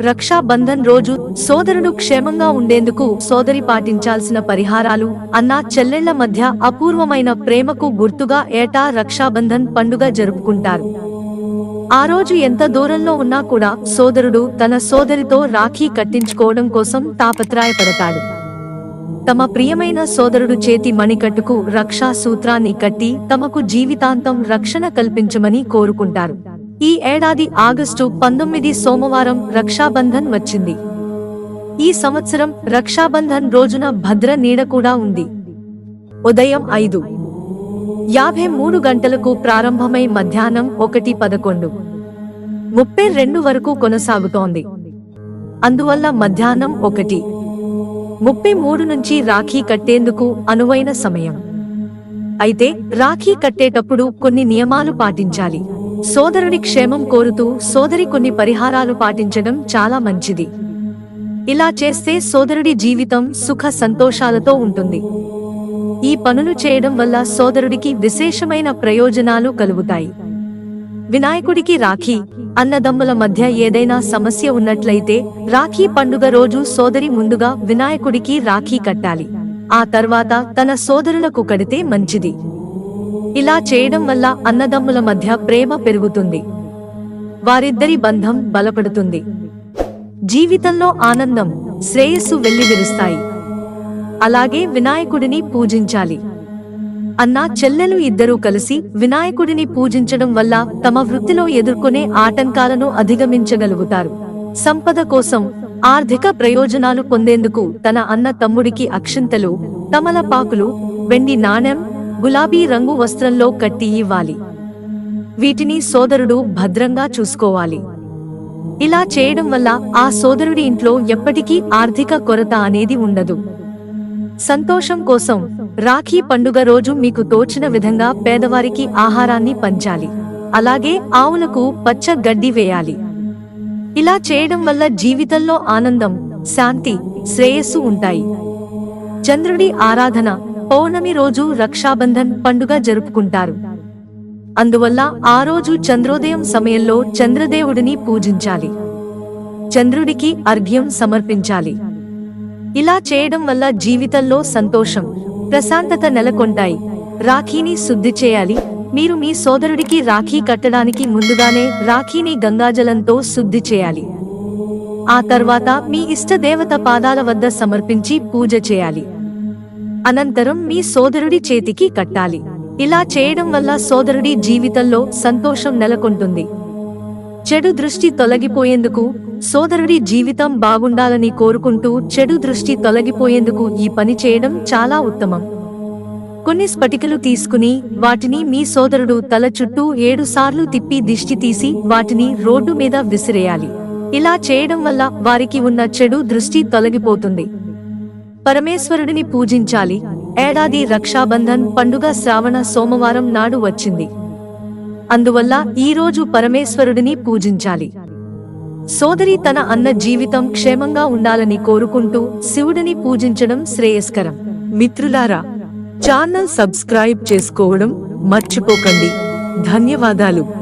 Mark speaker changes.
Speaker 1: రక్షాబంధన్ రోజు సోదరుడు క్షేమంగా ఉండేందుకు సోదరి పాటించాల్సిన పరిహారాలు అన్నా చెల్లెళ్ళ మధ్య అపూర్వమైన ప్రేమకు గుర్తుగా ఏటా రక్షాబంధన్ పండుగ జరుపుకుంటారు. ఆ రోజు ఎంత దూరంలో ఉన్నా కూడా సోదరుడు తన సోదరితో రాఖీ కట్టించుకోవడం కోసం తాపత్రాయపడతాడు. తమ ప్రియమైన సోదరుడు చేతి మణికట్టుకు రక్షా సూత్రాన్ని కట్టి తమకు జీవితాంతం రక్షణ కల్పించమని కోరుకుంటారు. ఈ ఏడాది ఆగస్టు పంతొమ్మిది సోమవారం రక్షాబంధన్ వచ్చింది. ఈ సంవత్సరం రక్షాబంధన్ రోజున భద్ర నీడ కూడా ఉంది. ఉదయం ఐదు. యాభై మూడు గంటలకు ప్రారంభమై మధ్యాహ్నం ఒకటి పదకొండు. ముప్పై రెండు వరకు కొనసాగుతోంది. అందువల్ల మధ్యాహ్నం ఒకటి. ముప్పై మూడు నుంచి రాఖీ కట్టేందుకు అనువైన సమయం. అయితే రాఖీ కట్టేటప్పుడు కొన్ని నియమాలు పాటించాలి. సోదరుడి క్షేమం కోరుతూ సోదరి కొన్ని పరిహారాలు పాటించడం చాలా మంచిది. ఇలా చేస్తే సోదరుడి జీవితం సుఖ సంతోషాలతో ఉంటుంది. ఈ పనులు చేయడం వల్ల సోదరుడికి విశేషమైన ప్రయోజనాలు కలుగుతాయి. వినాయకుడికి రాఖీ అన్నదమ్ముల మధ్య ఏదైనా సమస్య ఉన్నట్లయితే రాఖీ పండుగ రోజు సోదరి ముందుగా వినాయకుడికి రాఖీ కట్టాలి. ఆ తర్వాత తన సోదరులకు కడితే మంచిది. ఇలా చేయడం వల్ల అన్నదమ్ముల మధ్య ప్రేమ పెరుగుతుంది. వారిద్దరి బంధం బలపడుతుంది. జీవితంలో ఆనందం శ్రేయస్సు వెల్లివిరుస్తాయి అలాగే వినాయకుడిని పూజించాలి. అన్న చెల్లెలు ఇద్దరూ కలిసి వినాయకుడిని పూజించడం వల్ల తమ వృత్తిలో ఎదుర్కొనే ఆటంకాలను అధిగమించగలుగుతారు. సంపద కోసం ఆర్థిక ప్రయోజనాలు పొందేందుకు తన అన్న తమ్ముడికి అక్షింతలు తమలపాకులు వెండి నాణెం గులాబీ రంగు వస్త్రంలో కట్టి ఇవ్వాలి. వీటిని సోదరుడు భద్రంగా చూసుకోవాలి. ఇలా చేయడం వల్ల ఆ సోదరుడి ఇంట్లో ఎప్పటికీ ఆర్థిక కొరత అనేది ఉండదు. సంతోషం కోసం రాఖీ పండుగ రోజు మీకు తోచిన విధంగా పేదవారికి ఆహారాన్ని పంచాలి. అలాగే ఆవులకు పచ్చ గడ్డి వేయాలి. ఇలా చేయడం వల్ల జీవితంలో ఆనందం శాంతి శ్రేయస్సు ఉంటాయి. చంద్రుడి ఆరాధన పౌర్ణమి రోజు రక్షాబంధన్ పండుగ జరుపుకుంటారు. అందువల్ల ఆ రోజు చంద్రోదయం సమయంలో చంద్రదేవుడిని పూజించాలి. చంద్రుడికి అర్ఘ్యం సమర్పించాలి. ఇలా చేయడం వల్ల జీవితంలో సంతోషం ప్రశాంతత నెలకొంటాయి. రాఖీని శుద్ధి చేయాలి. మీరు మీ సోదరుడికి రాఖీ కట్టడానికి ముందుగానే రాఖీని గంగాజలంతో శుద్ధి చేయాలి. ఆ తర్వాత మీ ఇష్ట దేవత పాదాల వద్ద సమర్పించి పూజ చేయాలి. అనంతరం మీ సోదరుడి చేతికి కట్టాలి. ఇలా చేయడం వల్ల సోదరుడి జీవితంలో సంతోషం నెలకొంటుంది. చెడు దృష్టి తొలగిపోయేందుకు సోదరుడి జీవితం బాగుండాలని కోరుకుంటూ చెడు దృష్టి తొలగిపోయేందుకు ఈ పని చేయడం చాలా ఉత్తమం. కొన్ని స్ఫటికలు తీసుకుని వాటిని మీ సోదరుడు తల చుట్టూ ఏడు సార్లు తిప్పి దిష్టి తీసి వాటిని రోడ్డు మీద విసిరేయాలి. ఇలా చేయడం వల్ల వారికి ఉన్న చెడు దృష్టి తొలగిపోతుంది. పరమేశ్వరుడిని పూజించాలి. ఏడాది రక్షాబంధన్ పండుగ శ్రావణ సోమవారం నాడు వచ్చింది. అందువల్ల ఈ రోజు పరమేశ్వరుడిని పూజించాలి. సోదరి తన అన్న జీవితం క్షేమంగా ఉండాలని కోరుకుంటూ శివుడిని పూజించడం శ్రేయస్కరం. మిత్రులారా ఛానల్ సబ్స్క్రైబ్ చేసుకోవడం మర్చిపోకండి. ధన్యవాదాలు.